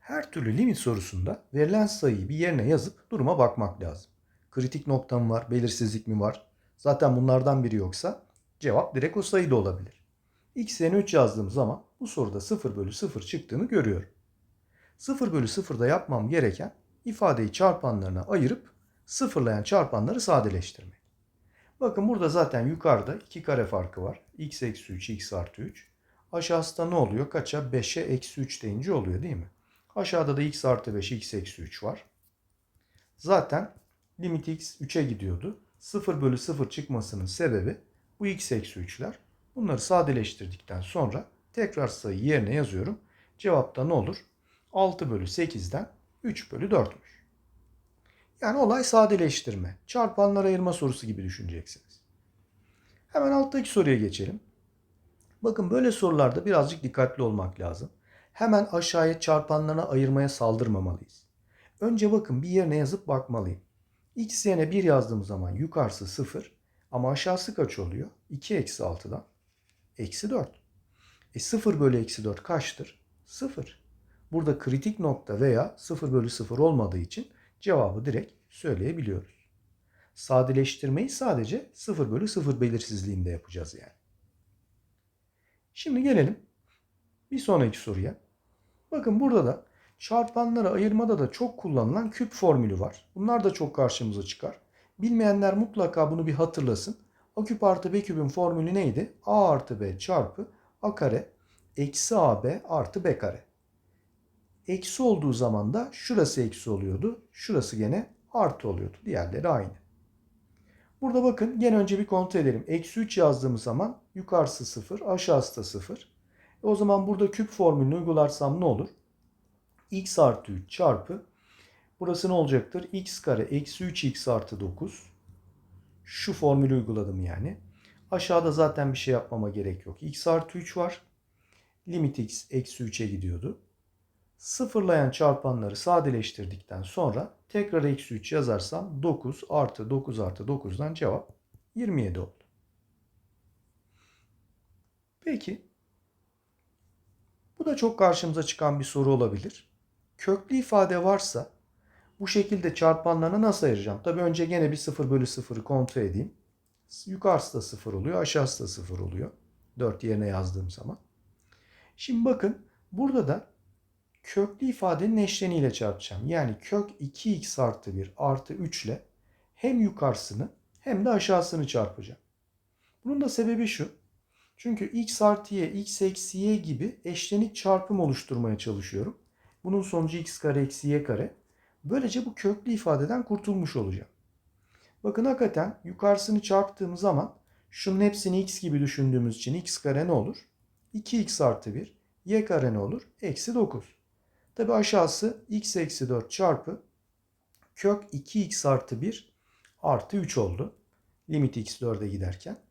Her türlü limit sorusunda verilen sayıyı bir yerine yazıp duruma bakmak lazım. Kritik nokta mı var, belirsizlik mi var? Zaten bunlardan biri yoksa cevap direkt o sayı da olabilir. x yerine 3 yazdığım zaman bu soruda 0 bölü 0 çıktığını görüyorum. 0 bölü 0'da yapmam gereken ifadeyi çarpanlarına ayırıp sıfırlayan çarpanları sadeleştirmek. Bakın burada zaten yukarıda 2 kare farkı var. x eksi 3, x artı 3. Aşağısında ne oluyor? Kaça? 5'e eksi 3 deyince oluyor değil mi? Aşağıda da x artı 5, x eksi 3 var. Zaten limit x 3'e gidiyordu. 0 bölü 0 çıkmasının sebebi bu x eksi 3'ler. Bunları sadeleştirdikten sonra tekrar sayı yerine yazıyorum. Cevapta ne olur? 6 bölü 8'den 3 bölü 4'müş. Yani olay sadeleştirme. Çarpanlar ayırma sorusu gibi düşüneceksiniz. Hemen alttaki soruya geçelim. Bakın böyle sorularda birazcık dikkatli olmak lazım. Hemen aşağıya çarpanlarına ayırmaya saldırmamalıyız. Önce bakın bir yerine yazıp bakmalıyım. X yerine 1 yazdığım zaman yukarısı 0 ama aşağısı kaç oluyor? 2 eksi 6'dan eksi 4. E 0 bölü eksi 4 kaçtır? 0. Burada kritik nokta veya 0 bölü 0 olmadığı için cevabı direkt söyleyebiliyoruz. Sadeleştirmeyi sadece 0 bölü 0 belirsizliğinde yapacağız yani. Şimdi gelelim bir sonraki soruya. Bakın burada da çarpanları ayırmada da çok kullanılan küp formülü var. Bunlar da çok karşımıza çıkar. Bilmeyenler mutlaka bunu bir hatırlasın. A küp artı B küpün formülü neydi? A artı B çarpı A kare eksi AB artı B kare. Eksi olduğu zaman da şurası eksi oluyordu. Şurası gene artı oluyordu. Diğerleri aynı. Burada bakın gene önce bir kontrol edelim. Eksi 3 yazdığımız zaman yukarısı 0, aşağısı da 0. E o zaman burada küp formülünü uygularsam ne olur? x artı 3 çarpı burası ne olacaktır? x kare eksi 3x artı 9. Şu formülü uyguladım yani. Aşağıda zaten bir şey yapmama gerek yok. x artı 3 var. Limit x eksi 3'e gidiyordu. Sıfırlayan çarpanları sadeleştirdikten sonra tekrar eksi 3 yazarsam 9 artı 9 artı 9'dan cevap 27 oldu. Peki. Bu da çok karşımıza çıkan bir soru olabilir. Köklü ifade varsa bu şekilde çarpanlarını nasıl ayıracağım? Tabii önce gene bir 0 bölü 0'ı kontrol edeyim. Yukarısı da 0 oluyor, aşağısı da 0 oluyor. 4 yerine yazdığım zaman. Şimdi bakın burada da köklü ifadenin eşleniyle çarpacağım. Yani kök 2x artı 1 artı 3 ile hem yukarısını hem de aşağısını çarpacağım. Bunun da sebebi şu. Çünkü x artı y, x eksi y gibi eşlenik çarpım oluşturmaya çalışıyorum. Bunun sonucu x kare eksi y kare. Böylece bu köklü ifadeden kurtulmuş olacağım. Bakın hakikaten yukarısını çarptığım zaman şunun hepsini x gibi düşündüğümüz için x kare ne olur? 2x artı 1. y kare ne olur? Eksi 9. Tabi aşağısı x eksi 4 çarpı kök 2x artı 1 artı 3 oldu. Limit x 4'e giderken.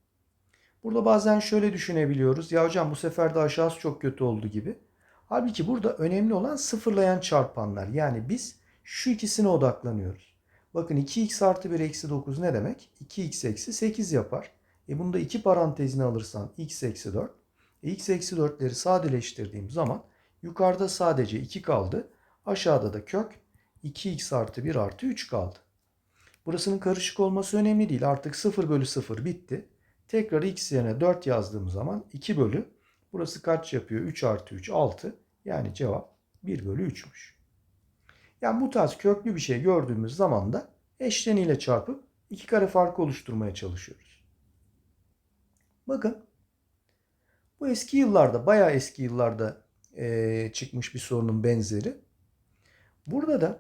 Burada bazen şöyle düşünebiliyoruz. Ya hocam bu sefer de aşağısı çok kötü oldu gibi. Halbuki burada önemli olan sıfırlayan çarpanlar. Yani biz şu ikisine odaklanıyoruz. Bakın 2x artı 1 eksi 9 ne demek? 2x eksi 8 yapar. E bunu da iki parantezine alırsan x eksi 4. E x eksi 4'leri sadeleştirdiğim zaman yukarıda sadece 2 kaldı. Aşağıda da kök 2x artı 1 artı 3 kaldı. Burasının karışık olması önemli değil. Artık 0 bölü 0 bitti. Tekrar x yerine 4 yazdığım zaman 2 bölü. Burası kaç yapıyor? 3 artı 3 6. Yani cevap 1 bölü 3'müş. Yani bu tarz köklü bir şey gördüğümüz zaman da eşleniyle çarpıp iki kare farkı oluşturmaya çalışıyoruz. Bakın bu eski yıllarda bayağı eski yıllarda e, çıkmış bir sorunun benzeri. Burada da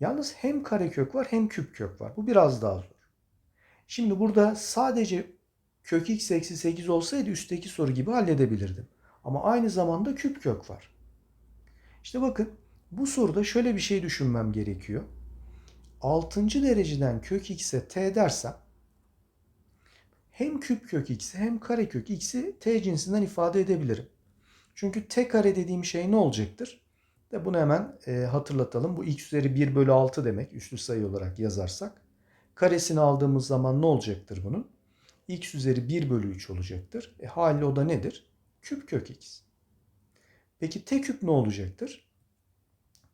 yalnız hem karekök var hem küp kök var. Bu biraz daha zor. Şimdi burada sadece kök x eksi 8 olsaydı üstteki soru gibi halledebilirdim. Ama aynı zamanda küp kök var. İşte bakın bu soruda şöyle bir şey düşünmem gerekiyor. 6. dereceden kök x'e t dersem hem küp kök x'i hem kare kök x'i t cinsinden ifade edebilirim. Çünkü t kare dediğim şey ne olacaktır? De bunu hemen e, hatırlatalım. Bu x üzeri 1 bölü 6 demek üslü sayı olarak yazarsak. Karesini aldığımız zaman ne olacaktır bunun? X üzeri 1 bölü 3 olacaktır. E haliyle o da nedir? Küp kök x. Peki t küp ne olacaktır?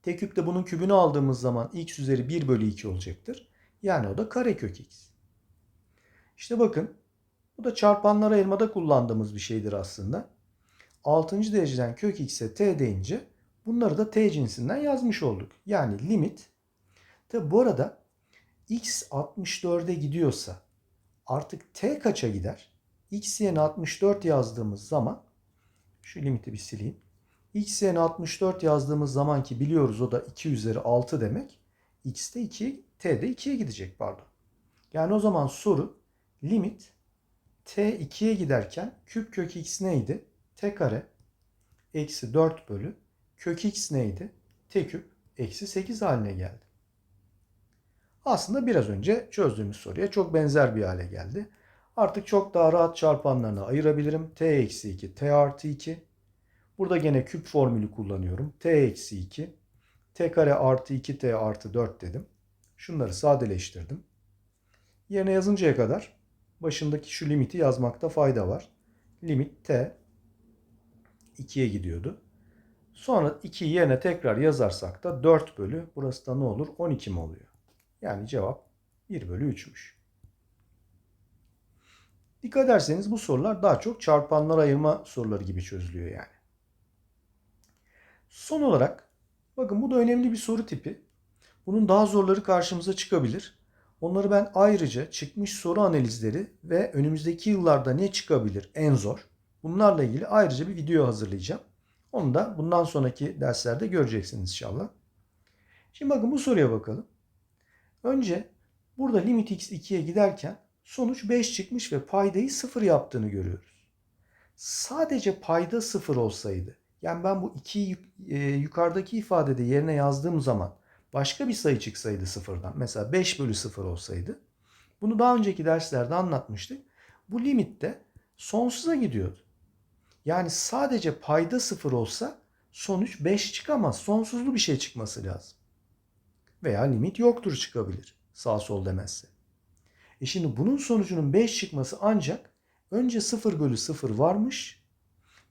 T küpte bunun kübünü aldığımız zaman x üzeri 1 bölü 2 olacaktır. Yani o da karekök x. İşte bakın bu da çarpanlara ayırmada kullandığımız bir şeydir aslında. 6. dereceden kök x'e t deyince bunları da t cinsinden yazmış olduk. Yani limit. Tabi bu arada x 64'e gidiyorsa artık t kaça gider? x yerine 64 yazdığımız zaman şu limiti bir sileyim. x yerine 64 yazdığımız zaman ki biliyoruz o da 2 üzeri 6 demek. x de 2, t de 2'ye gidecek pardon. Yani o zaman soru limit t 2'ye giderken küp kök x neydi? t kare eksi 4 bölü kök x neydi? t küp eksi 8 haline geldi. Aslında biraz önce çözdüğümüz soruya çok benzer bir hale geldi. Artık çok daha rahat çarpanlarına ayırabilirim. t eksi 2, t artı 2. Burada gene küp formülü kullanıyorum. t eksi 2, t kare artı 2t artı 4 dedim. Şunları sadeleştirdim. Yerine yazıncaya kadar başındaki şu limiti yazmakta fayda var. Limit t 2'ye gidiyordu. Sonra 2'yi yerine tekrar yazarsak da 4 bölü burası da ne olur? 12 mi oluyor? Yani cevap 1 bölü 3'müş. Dikkat ederseniz bu sorular daha çok çarpanlar ayırma soruları gibi çözülüyor yani. Son olarak bakın bu da önemli bir soru tipi. Bunun daha zorları karşımıza çıkabilir. Onları ben ayrıca çıkmış soru analizleri ve önümüzdeki yıllarda ne çıkabilir en zor. Bunlarla ilgili ayrıca bir video hazırlayacağım. Onu da bundan sonraki derslerde göreceksiniz inşallah. Şimdi bakın bu soruya bakalım. Önce burada limit x 2'ye giderken sonuç 5 çıkmış ve paydayı 0 yaptığını görüyoruz. Sadece payda 0 olsaydı yani ben bu 2'yi yukarıdaki ifadede yerine yazdığım zaman başka bir sayı çıksaydı sıfırdan mesela 5 bölü 0 olsaydı bunu daha önceki derslerde anlatmıştık. Bu limitte sonsuza gidiyordu. Yani sadece payda 0 olsa sonuç 5 çıkamaz. Sonsuzlu bir şey çıkması lazım. Veya limit yoktur çıkabilir. Sağ sol demezse. E şimdi bunun sonucunun 5 çıkması ancak önce 0 bölü 0 varmış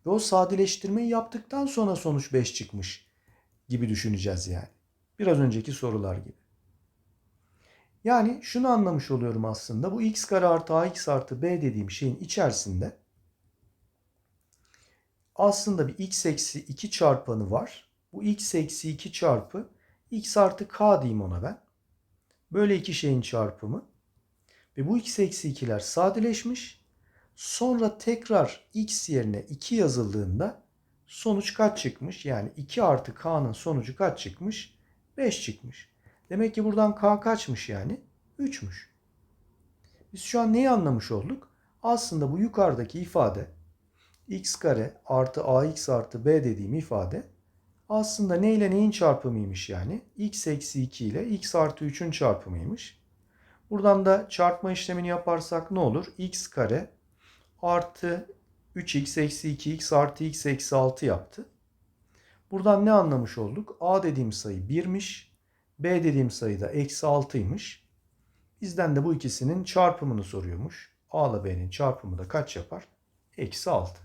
ve o sadeleştirmeyi yaptıktan sonra sonuç 5 çıkmış gibi düşüneceğiz yani. Biraz önceki sorular gibi. Yani şunu anlamış oluyorum aslında. Bu x kare artı ax artı b dediğim şeyin içerisinde aslında bir x eksi 2 çarpanı var. Bu x eksi 2 çarpı x artı k diyeyim ona ben. Böyle iki şeyin çarpımı. Ve bu x eksi 2'ler sadeleşmiş. Sonra tekrar x yerine 2 yazıldığında sonuç kaç çıkmış? Yani 2 artı k'nın sonucu kaç çıkmış? 5 çıkmış. Demek ki buradan k kaçmış yani? 3'müş. Biz şu an neyi anlamış olduk? Aslında bu yukarıdaki ifade x kare artı ax artı b dediğim ifade aslında ne ile neyin çarpımıymış yani? x eksi 2 ile x artı 3'ün çarpımıymış. Buradan da çarpma işlemini yaparsak ne olur? x kare artı 3x eksi 2x artı x eksi 6 yaptı. Buradan ne anlamış olduk? a dediğim sayı 1'miş. b dediğim sayı da eksi 6'ymış. Bizden de bu ikisinin çarpımını soruyormuş. a ile b'nin çarpımı da kaç yapar? Eksi 6.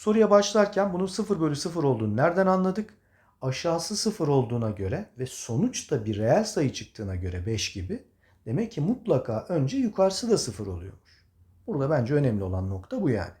Soruya başlarken bunun 0 bölü 0 olduğunu nereden anladık? Aşağısı 0 olduğuna göre ve sonuçta bir reel sayı çıktığına göre 5 gibi. Demek ki mutlaka önce yukarısı da 0 oluyormuş. Burada bence önemli olan nokta bu yani.